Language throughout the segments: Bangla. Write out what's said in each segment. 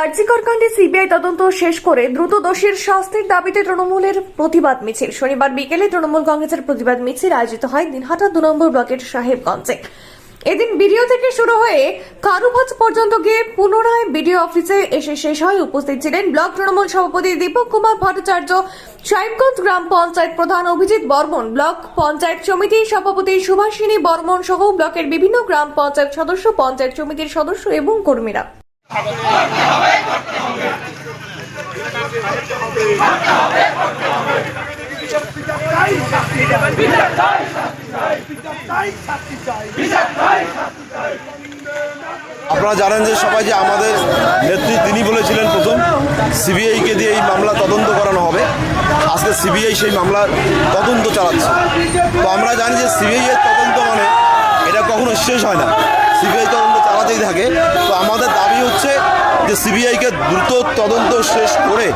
আরজিকর কাণ্ডে সিবিআই তদন্ত শেষ করে দ্রুত দোষীর শাস্তির দাবিতে তৃণমূলের প্রতিবাদ মিছিল। শনিবার বিকেলে তৃণমূল কংগ্রেসের প্রতিবাদ মিছিল আয়োজিত হয় দিনহাটা দু নম্বর ব্লকের সাহেবগঞ্জে। এদিন বিডিও থেকে শুরু হয়ে কারুভাজ পর্যন্ত গিয়ে পুনরায় বিডিও অফিসে এসে শেষ হয় উপস্থিত ছিলেন ব্লক তৃণমূল সভাপতি দীপক কুমার ভট্টাচার্য, সাহেবগঞ্জ গ্রাম পঞ্চায়েত প্রধান অভিজিৎ বর্মন, ব্লক পঞ্চায়েত সমিতির সভাপতি সুভাষিনী বর্মন সহ ব্লকের বিভিন্ন গ্রাম পঞ্চায়েত সদস্য, পঞ্চায়েত সমিতির সদস্য এবং কর্মীরা। আপনারা জানেন যে সবাই যে আমাদের নেত্রী তিনি বলেছিলেন প্রথম, সিবিআইকে দিয়ে এই মামলা তদন্ত করানো হবে। আজকে সিবিআই সেই মামলার তদন্ত চালাচ্ছে। তো আমরা জানি যে সিবিআই এর তদন্ত মানে এটা কখনো শেষ হয় না। সিবিআই তদন্ত যে সিবিআইকে দ্রুত তদন্ত শেষ করে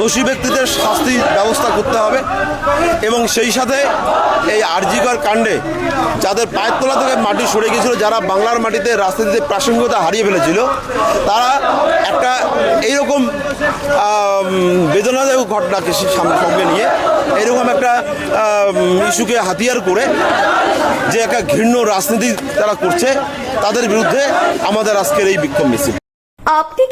দোষী ব্যক্তিদের শাস্তির ব্যবস্থা করতে হবে এবং সেই সাথে এই আরজিকর কাণ্ডে যাদের পায়ের তলা থেকে মাটি সরে গিয়েছিল, যারা বাংলার মাটিতে রাজনীতিতে প্রাসঙ্গিকতা হারিয়ে ফেলেছিল, তারা একটা এইরকম বেদনাদায়ক ঘটনাকে সঙ্গে নিয়ে এরকম একটা ইস্যুকে হাতিয়ার করে যে একটা ঘৃণ্য রাজনীতি তারা করছে, তাদের বিরুদ্ধে আমাদের আজকের এই বিক্ষোভ মিছিল। আপনি